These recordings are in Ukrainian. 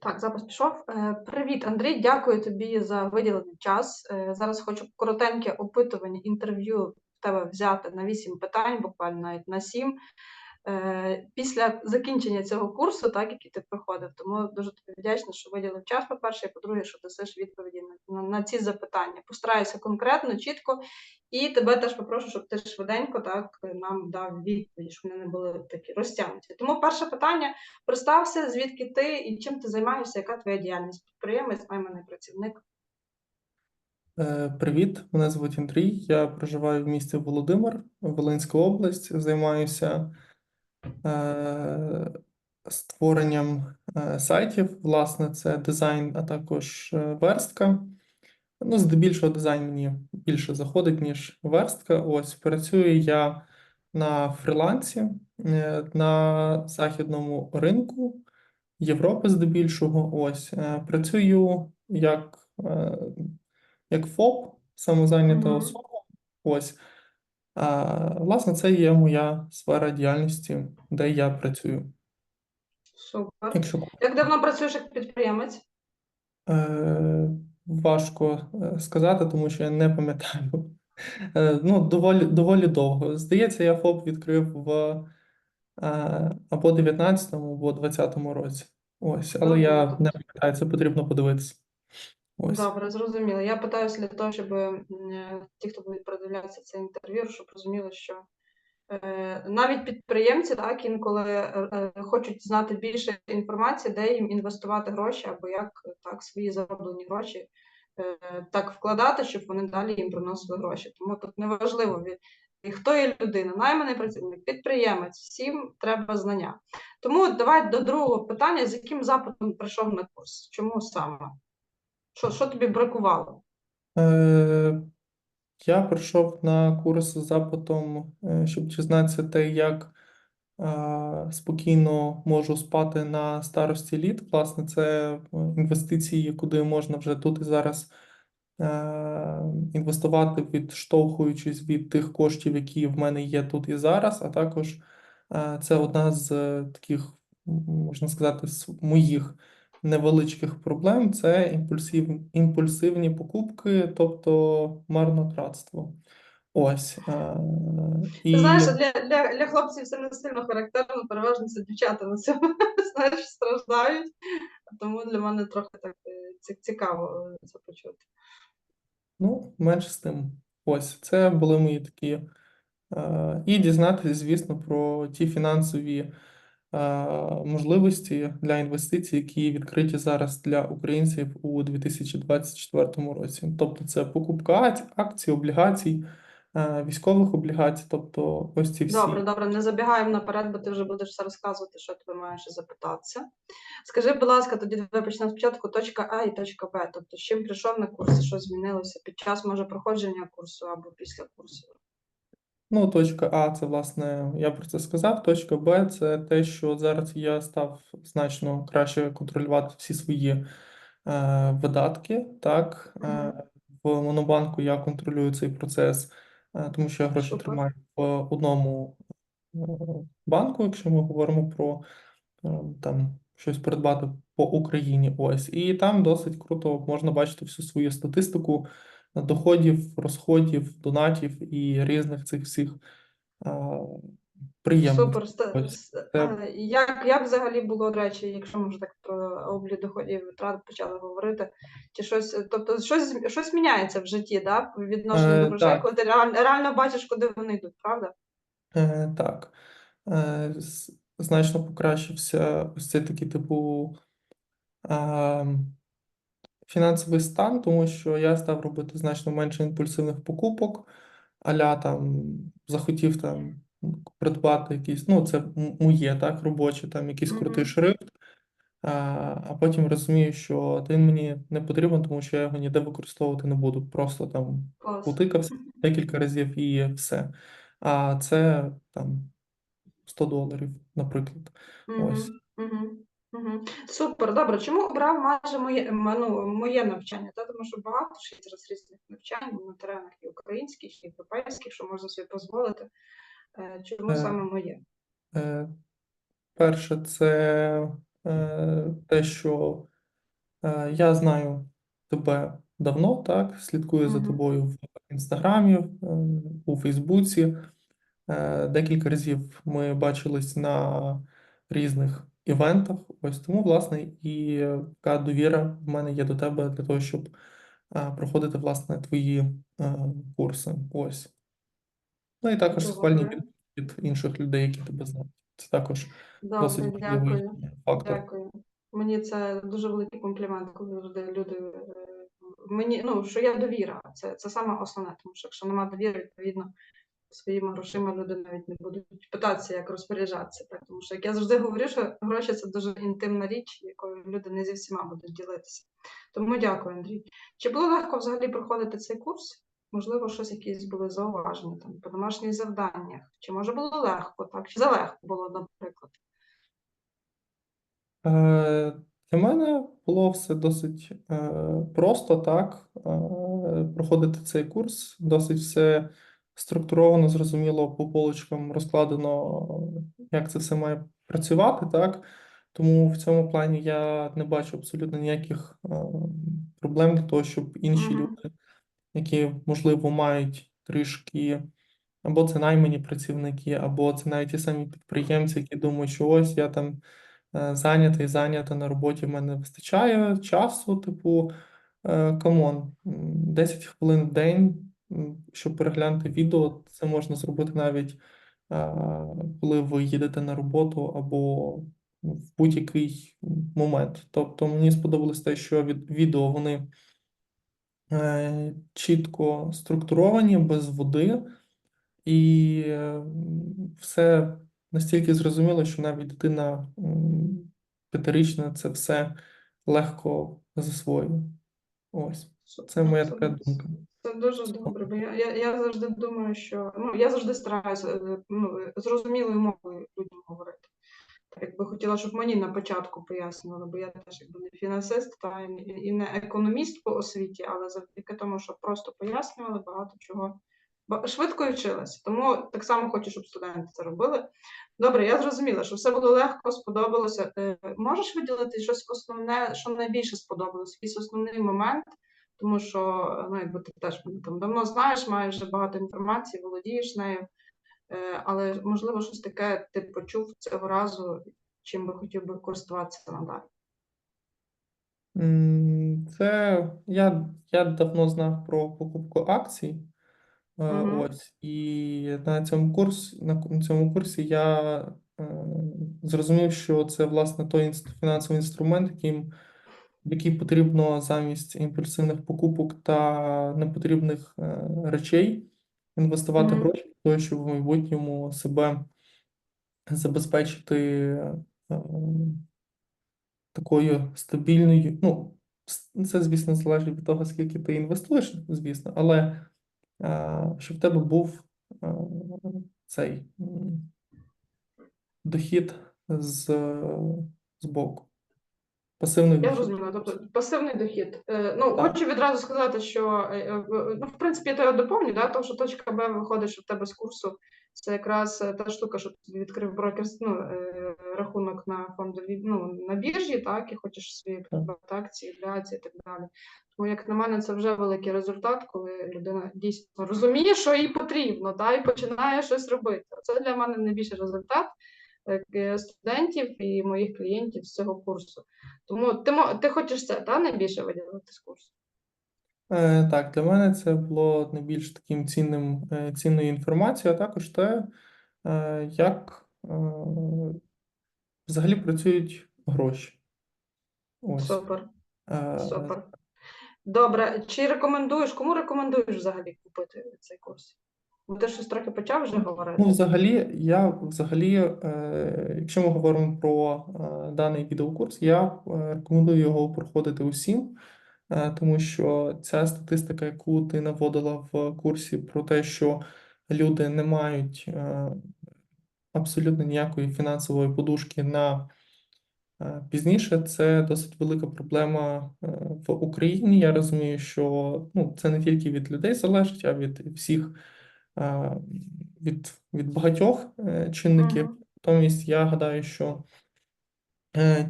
Так, запис пішов. Е, Привіт, Андрій. Дякую тобі за виділений час. Е, Зараз хочу коротеньке опитування, інтерв'ю в тебе взяти на 8 питань, буквально навіть на 7. Е, Після закінчення цього курсу, так, який ти проходив, тому дуже тобі вдячна, що виділив час, по-перше, і по-друге, що дасиш відповіді на, на, на ці запитання. Постараюся конкретно, чітко, і тебе теж попрошу, щоб ти швиденько так нам дав відповіді, щоб вони не були такі розтягнуті. Тому перше питання: представся, звідки ти і чим ти займаєшся, яка твоя діяльність? Підприємець, найманий працівник. Е, Привіт, мене звуть Андрій. Я проживаю в місті Володимир, Волинська область. Займаюся створенням е, сайтів. Власне, це дизайн, а також е, верстка. Ну, здебільшого дизайн мені більше заходить, ніж верстка. Ось працюю я на фрілансі е, на західному ринку Європи здебільшого. Ось е, працюю як, е, як ФОП, самозайнята Мгм. особа. Ось. Власне, це є моя сфера діяльності, де я працюю. Супер. Якщо Як давно працюєш як підприємець? Е, важко е, сказати, тому що я не пам'ятаю. Е, ну, доволі, доволі довго. Здається, я ФОП відкрив в е, або 19-му, або 20-му році. Ось, але я не пам'ятаю, це потрібно подивитися. Ось. Добре, зрозуміло. Я питаюся для того, щоб ті, хто будуть продивлятися це інтерв'ю, щоб розуміли, що е, навіть підприємці так інколи е, е, хочуть знати більше інформації, де їм інвестувати гроші, або як так свої зароблені гроші так вкладати, щоб вони далі їм приносили гроші. Тому тут неважливо і хто є людина, найманий працівник, підприємець, всім треба знання. Тому давай до другого питання: з яким запитом прийшов на курс? Чому саме? Що, що тобі бракувало? Е, я прийшов на курс з запитом, е, щоб дізнатися те, як е, спокійно можу спати на старості літ. Власне, це е, інвестиції, куди можна вже тут і зараз е, інвестувати, відштовхуючись від тих коштів, які в мене є тут і зараз, а також е, це одна з е, таких, можна сказати, моїх невеличких проблем це імпульсив, імпульсивні покупки, тобто марнотратство. Ось. е, І знаєш, для, для, для хлопців це не сильно характерно, переважно це дівчата на цьому знаєш, страждають. Тому для мене трохи так е, цікаво е, це почути. ну, менше з тим. Ось, це були мої такі. е, І дізнатися, звісно, про ті фінансові можливості для інвестицій, які відкриті зараз для українців у 2024 році. Тобто, це покупка ак- акцій, облігацій, е, військових облігацій, тобто ось ці всі. Добре, добре, не забігаємо наперед, бо ти вже будеш все розказувати, що ти маєш запитатися. Скажи, будь ласка, тоді давай почнемо спочатку точка А і точка Б. Тобто, з чим прийшов на курс, що змінилося під час може проходження курсу або після курсу? Ну, точка А, це власне, я про це сказав. Точка Б це те, що зараз я став значно краще контролювати всі свої е, видатки. Так, е, в Монобанку я контролюю цей процес, е, тому що я гроші Супер. тримаю в одному е, банку, якщо ми говоримо про е, там щось придбати по Україні. Ось, і там досить круто можна бачити всю свою статистику доходів, розходів, донатів і різних цих всіх а, приємностей. Супер. Ось, це- Як, як взагалі було, до речі, якщо ми вже так про облік доходів і витрат почали говорити, чи щось, тобто щось, щось міняється в житті, да? в відношенні Е, до грошей, так. коли ти реально, реально бачиш, куди вони йдуть, правда? Е, Так, Е, значно покращився ось цей такий типу е, фінансовий стан, тому що я став робити значно менше імпульсивних покупок, аля там захотів там придбати якийсь, ну це моє, так, робоче, там якийсь крутий шрифт, а, а потім розумію, що він мені не потрібен, тому що я його ніде використовувати не буду. Просто там потикався декілька разів і все. А це там 100 доларів, наприклад. Ось. Мгм, мгм, Супер, добре. Чому обрав майже моє, ну, моє навчання? Та? Тому що багато є зараз різних навчань на теренах і українських, і європейських, що можна собі дозволити. Е, Чому Е, саме моє? Е, Перше, це е, те, що е, я знаю тебе давно, так, слідкую за тобою в Інстаграмі, е, у Фейсбуці. Е, Декілька разів ми бачились на різних івентах. Ось тому, власне, і е, така довіра в мене є до тебе для того, щоб е, проходити, власне, твої е, курси. Ось. Ну і також схвальні відгуки від інших людей, які тебе знають. Це також досить Добре, важливий дякую. фактор. Дякую. Мені це дуже великий комплімент, коли люди е, мені, ну, що є довіра. Це, це саме основне, тому що якщо немає довіри, відповідно, своїми грошима люди навіть не будуть питатися, як розпоряджатися. Так? Тому що, як я завжди говорю, що гроші це дуже інтимна річ, якою люди не зі всіма будуть ділитися. Тому дякую, Андрій. Чи було легко взагалі проходити цей курс? Можливо, щось якісь були зауваження там по домашніх завданнях, чи може було легко, так? Чи залегко було, наприклад? Е, Для мене було все досить е, просто так. е, Проходити цей курс, досить все структуровано, зрозуміло, по полочкам розкладено, як це все має працювати, так. Тому в цьому плані я не бачу абсолютно ніяких е, проблем для того, щоб інші Мгм. люди, які, можливо, мають трішки або це наймані працівники, або це навіть ті самі підприємці, які думають, що ось я там е, зайнятий, зайнята на роботі, в мене вистачає часу, типу, е, камон, 10 хвилин в день, щоб переглянути відео, це можна зробити навіть коли ви їдете на роботу або в будь-який момент. Тобто мені сподобалось те, що від відео вони е, чітко структуровані, без води, і е, все настільки зрозуміло, що навіть дитина п'ятирічна це все легко засвоює. Ось. Це моя така думка. Це дуже добре, бо я, я, я завжди думаю, що ну я завжди стараюся е, ну, зрозумілою мовою людям говорити. Так, якби хотіла, щоб мені на початку пояснювали, бо я теж якби не фінансист та і не економіст по освіті, але завдяки тому, що просто пояснювали багато чого. Швидко і вчилася. Тому так само хочу, щоб студенти це робили. Добре, я зрозуміла, що все було легко, сподобалося. Е, Можеш виділити щось основне, що найбільше сподобалось, якийсь основний момент, тому що ну, якби ти теж там давно знаєш, маєш багато інформації, володієш нею. Е, Але можливо, щось таке ти почув цього разу, чим би хотів би користуватися надалі. Це я, я давно знав про покупку акцій. Е, Мгм. Ось, і на цьому курсі, на ку- на цьому курсі я е, зрозумів, що це власне той інс- фінансовий інструмент, яким, який потрібно замість імпульсивних покупок та непотрібних е, речей інвестувати Мгм. гроші для того, щоб в майбутньому себе забезпечити е, такою стабільною. Ну, с- це, звісно, залежить від того, скільки ти інвестуєш, звісно, але щоб в тебе був е, цей дохід з, з боку. Пасивний Я розумію, тобто пасивний дохід. Е, Ну, Так. хочу відразу сказати, що е, е, ну, в принципі, я тебе доповню, да, тому що точка Б виходить, що в тебе з курсу це якраз е, та штука, що ти відкрив брокер, ну, е, рахунок на фондовій, ну, на біржі, так, і хочеш собі придбати акції, облігації і так далі. Тому, як на мене, це вже великий результат, коли людина дійсно розуміє, що їй потрібно, та, і починає щось робити. Це для мене найбільший результат е, студентів і моїх клієнтів з цього курсу. Тому ти, мо- ти хочеш це та, найбільше виділити з курсу? Е, Так, для мене це було найбільш таким цінним, е, цінною інформацією, а також те, е, як е, взагалі працюють гроші. Ось. Супер, Е, супер. Добре, чи рекомендуєш, кому рекомендуєш взагалі купити цей курс? Бо ти щось трохи почав вже говорити. Ну, взагалі, я взагалі, е, якщо ми говоримо про е, даний відеокурс, я е, рекомендую його проходити усім, тому що ця статистика, яку ти наводила в курсі про те, що люди не мають е, абсолютно ніякої фінансової подушки на е, пізніше, це досить велика проблема е, в Україні. Я розумію, що ну, це не тільки від людей залежить, а від всіх е, від, від багатьох е, чинників. Натомість я гадаю, що е,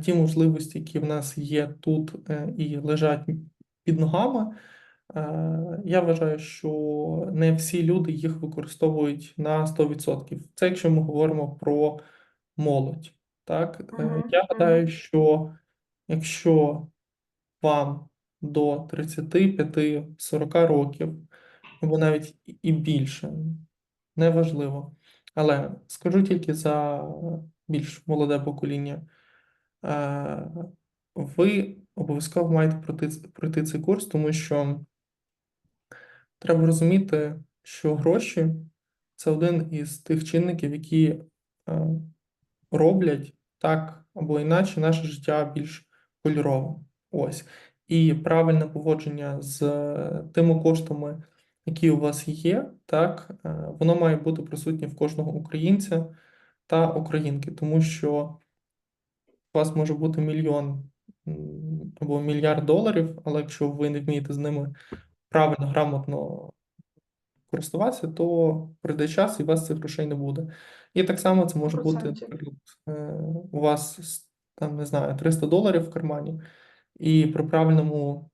ті можливості, які в нас є тут е, і лежать під ногами, е, я вважаю, що не всі люди їх використовують на 100%. Це якщо ми говоримо про молодь. Так? Е, Мгм, Я гадаю, що якщо вам до 35-40 років, або навіть і більше, неважливо. Але скажу тільки за більш молоде покоління. Е, Ви обов'язково маєте пройти, пройти цей курс, тому що треба розуміти, що гроші це один із тих чинників, які е, роблять так або іначе наше життя більш кольоровим. Ось. І правильне поводження з е, тими коштами, які у вас є, так, воно має бути присутнє в кожного українця та українки, тому що у вас може бути мільйон або мільярд доларів, але якщо ви не вмієте з ними правильно, грамотно користуватися, то прийде час і у вас цих грошей не буде. І так само це може бути, наприклад, е, у вас там, не знаю, 300 доларів в кармані, і при правильному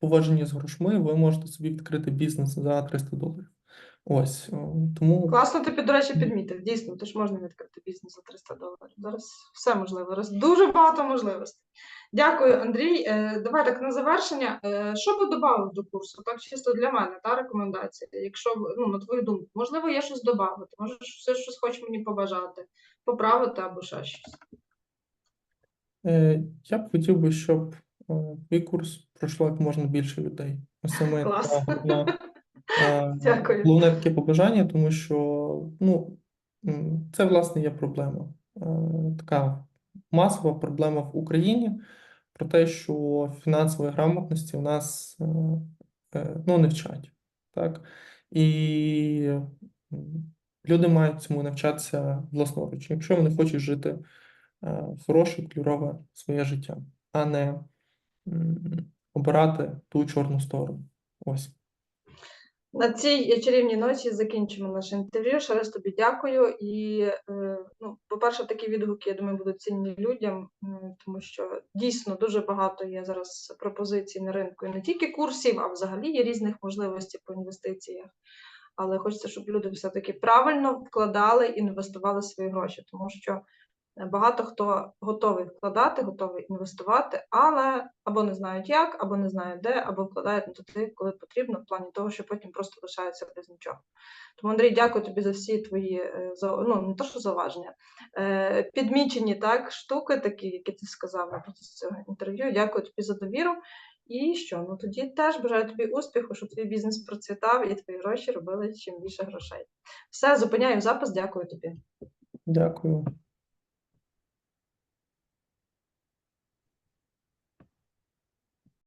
поводженні з грошми ви можете собі відкрити бізнес за 300 доларів. Ось тому Класно ти, до речі, підмітив. Дійсно, то ж можна відкрити бізнес за 300 доларів. Зараз все можливо. Зараз дуже багато можливостей. Дякую, Андрій. Е, давай так на завершення. Е, що би додав до курсу? Так, чисто для мене, та рекомендація. Якщо ну, на твою думку, можливо, є щось додати, може, все щось хочеш мені побажати, поправити або ще щось. е, я б хотів би, щоб е, твій курс пройшло як можна більше людей. Ось Е, Дякую. Головне таке побажання, тому що ну, це власне є проблема. Е, Така масова проблема в Україні про те, що фінансової грамотності у нас е, ну, не вчать. Так? І люди мають цьому навчатися власноруч, якщо вони хочуть жити хороше, кольорове своє життя, а не обирати ту чорну сторону. Ось. На цій чарівній ночі закінчимо наше інтерв'ю. Ще раз тобі дякую. І, е, ну, по-перше, такі відгуки, я думаю, будуть цінні людям, тому що дійсно дуже багато є зараз пропозицій на ринку і не тільки курсів, а взагалі є різних можливостей по інвестиціях. Але хочеться, щоб люди все-таки правильно вкладали і інвестували свої гроші, тому що багато хто готовий вкладати, готовий інвестувати, але або не знають як, або не знають де, або вкладають туди, коли потрібно, в плані того, що потім просто лишаються без нічого. Тому, Андрій, дякую тобі за всі твої е, ну, не то, що зауваження, е, підмічені так, штуки, такі, які ти сказав на протязі цього інтерв'ю. Дякую тобі за довіру. І що? Ну тоді теж бажаю тобі успіху, щоб твій бізнес процвітав і твої гроші робили чим більше грошей. Все, зупиняю запис. Дякую тобі. Дякую.